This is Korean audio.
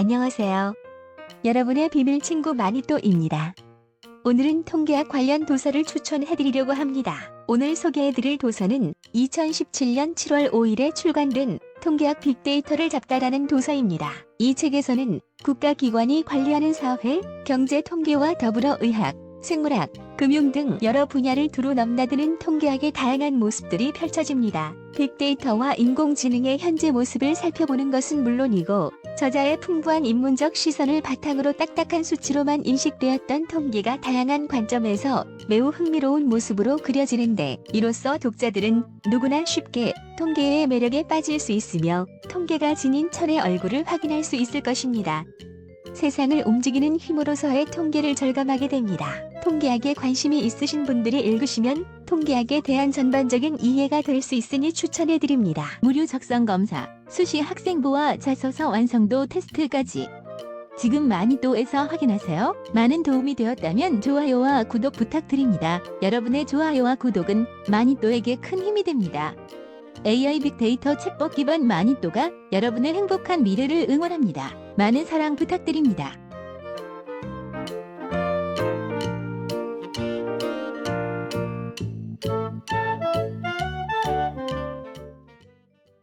안녕하세요. 여러분의 비밀 친구 마니또입니다. 오늘은 통계학 관련 도서를 추천해드리려고 합니다. 오늘 소개해드릴 도서는 2017년 7월 5일에 출간된 통계학 빅데이터를 잡다라는 도서입니다. 이 책에서는 국가기관이 관리하는 사회, 경제 통계와 더불어 의학, 생물학, 금융 등 여러 분야를 두루 넘나드는 통계학의 다양한 모습들이 펼쳐집니다. 빅데이터와 인공지능의 현재 모습을 살펴보는 것은 물론이고 저자의 풍부한 인문적 시선을 바탕으로 딱딱한 수치로만 인식되었던 통계가 다양한 관점에서 매우 흥미로운 모습으로 그려지는데 이로써 독자들은 누구나 쉽게 통계의 매력에 빠질 수 있으며 통계가 지닌 철의 얼굴을 확인할 수 있을 것입니다. 세상을 움직이는 힘으로서의 통계를 절감하게 됩니다. 통계학에 관심이 있으신 분들이 읽으시면 통계학에 대한 전반적인 이해가 될 수 있으니 추천해 드립니다. 무료 적성 검사, 수시 학생부와 자소서 완성도 테스트까지. 지금 마니또에서 확인하세요. 많은 도움이 되었다면 좋아요와 구독 부탁드립니다. 여러분의 좋아요와 구독은 마니또에게 큰 힘이 됩니다. AI 빅데이터 챗봇 기반 마니또가 여러분의 행복한 미래를 응원합니다. 많은 사랑 부탁드립니다.